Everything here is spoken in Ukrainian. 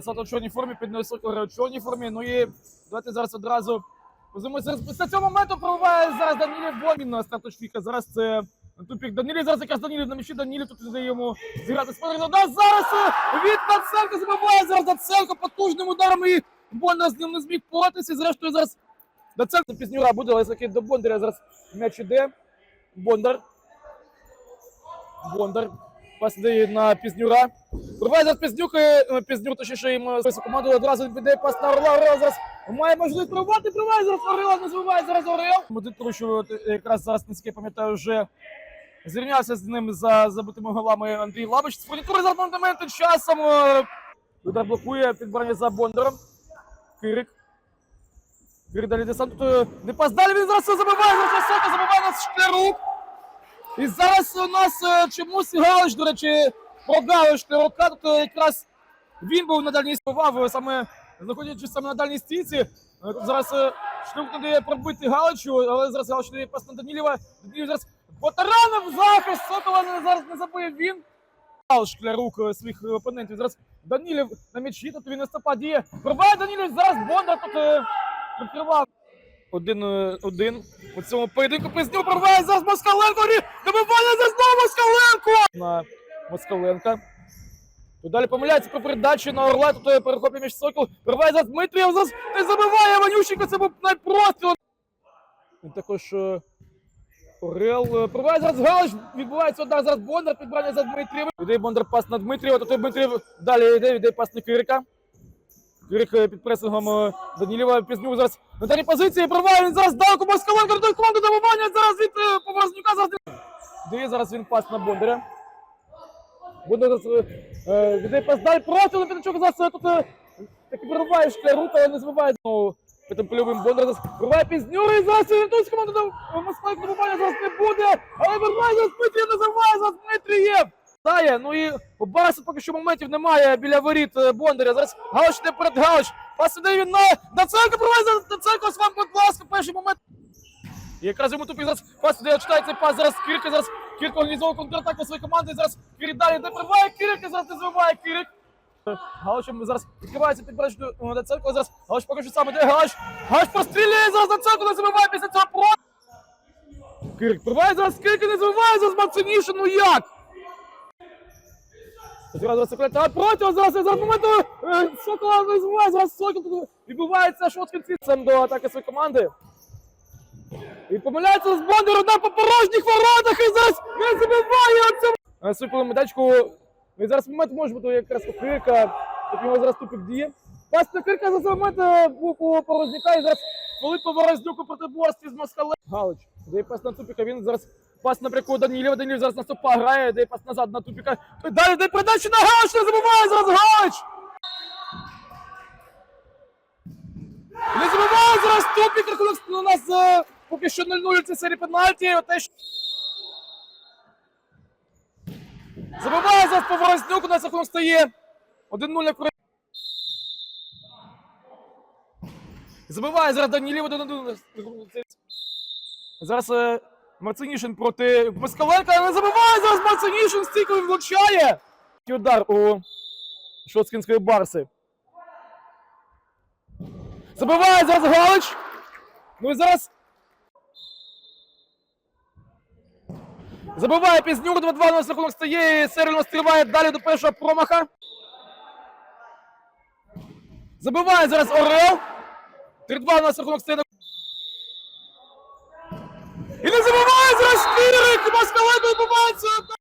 Сато в чорній формі, під Сокол грає в чорній формі. Ну і давайте зараз одразу. Після цього моменту пробиває зараз Данілів Бомін на старточфіка. Зараз це тупік Данілів. Зараз якраз Данілів на м'ячі. Данілів тут не дає йому зіграти спорядку. Да, зараз е, від Даценка забиває зараз Даценко потужним ударом і Бондар з ним не зміг боротися. Зрештою зараз Даценко пізнюра буде, але таки до Бондаря зараз м'яч іде. Бондар. Бондар. Пас на Пізнюра. Пробиває зараз Пізнюк, і, Пізнюк, точніше, йому з команду одразу відбіде пас на Орла. Зараз має можливість пробувати, пробиває зараз Орел, не забуває зараз Орел. Тому що якраз зараз низьке, пам'ятаю, вже зрівнявся з ним за забитими голами Андрій Лабич. З фурнітури зараз моменту часом. е, Удар блокує підбирання за Бондаром. Кирик. Кирик далі десант. Е, не пас далі, він зараз все забиває, зараз високо забиває нас Шклярук. І зараз у нас е, чомусь Галич, до речі, програли Шклярука. Тут е, якраз він був на дальній співав, саме знаходячись саме на дальній стійці. Е, Зараз е, Шлюк не дає пробити Галичу, але зараз Галич дає пас на Данілєва. Данілєв зараз потаранив захист, Сокола не- зараз не забив він. Шклярук е, своїх опонентів. Зараз Данілєв на м'ячі, тут він наступа діє. Пробиває Данілєв, зараз Бондар тут прикривав. Один, е, один. У цьому поєдинку Пизнюк прорває зараз Москаленко. Рі- Добивання за знову Москаленко! Москаленка. Далі помиляється про передачу на Орла. Тут е, перехоплює між Сокол. Прорває зараз Дмитрієв. Зараз не забиває Ванющенко. Це був найпростріл. Він також е, Орел. е, зараз Галич. Відбувається удар зараз Бондар. Підбирання за Дмитрієва. Йде Бондар пас на Дмитрієва. Тут Дмитрієв далі йде, йде пас на Кирика. Кирик е, під пресингом Данілєва Пізнюк зараз на даній позиції прорває він зараз далеко Москаленко до команди добивання зараз від Поворознюка зараз дає зараз він пас на Бондаря. Зараз е, е, пас далі проти Лепінчук зараз е, тут е, таки прорває шклярук, але не збиває знову під польовим Бондар зараз прорває Пізнюк і зараз тут з команди до Москаленко добивання зараз не буде, але вирває зараз Дмитрієв, не забиває зараз Дмитрієв. Дає, ну і у Барса поки що моментів немає біля воріт Бондаря. Зараз Галич не перед Галич. Пас він на Даценко, проває за з вами, будь ласка, перший момент. І якраз йому тупик зараз пас іде, читає цей пас, зараз Кірка, зараз Кірка організовує контратаку своєї команди, зараз Кірик далі не прибиває Кірик, і зараз не забиває Кірик. Галичем зараз відкривається під бачу Даценко, зараз Галич поки що сам іде, Галич, Галич прострілює, зараз Даценко не забиває після цього про. Кирик прибиває зараз Кірик і не забиває, зараз мацаніше, ну як? Зразу секрет, а проти зараз зараз моменту е, Сокола не збиває, зараз Сокол тут відбувається шот кінцем до атаки своєї команди. І помиляється з Бондар, удар по порожніх воротах і зараз не забиває оцю. На свою медачку. І зараз момент може бути якраз Кирика, тут його зараз тупик діє. Пас на Кирика за цей момент е, був у Порозняка і зараз Филипп Ворознюк у протиборстві з Москалем. Галич, дає пас на тупика, він зараз пас напрямку Данілєва, Данілєв зараз на стопа грає, дає пас назад на тупика. Далі дає передачу на Галич, не забуває зараз Галич! Не забуває зараз тупик, рахунок у нас е, поки що 0-0 це серії пенальті. Те, що... Забиває зараз Поворознюк, у нас рахунок стає 1-0 на Кури. Забиває зараз Данілєв 1-1. Зараз е, Марцинішин проти Москаленка, але забиває зараз Марцинішин, стійко влучає. Такий удар у Шоцкінської Барси. Забиває зараз Галич. Ну і зараз. Забиває Пізнюк, 2-2 на рахунок стає, Серельно стрибає далі до першого промаха. Забиває зараз Орел. 3-2 у нас рахунок стає. І не забиває зараз Кирик! Москаленко відбувається!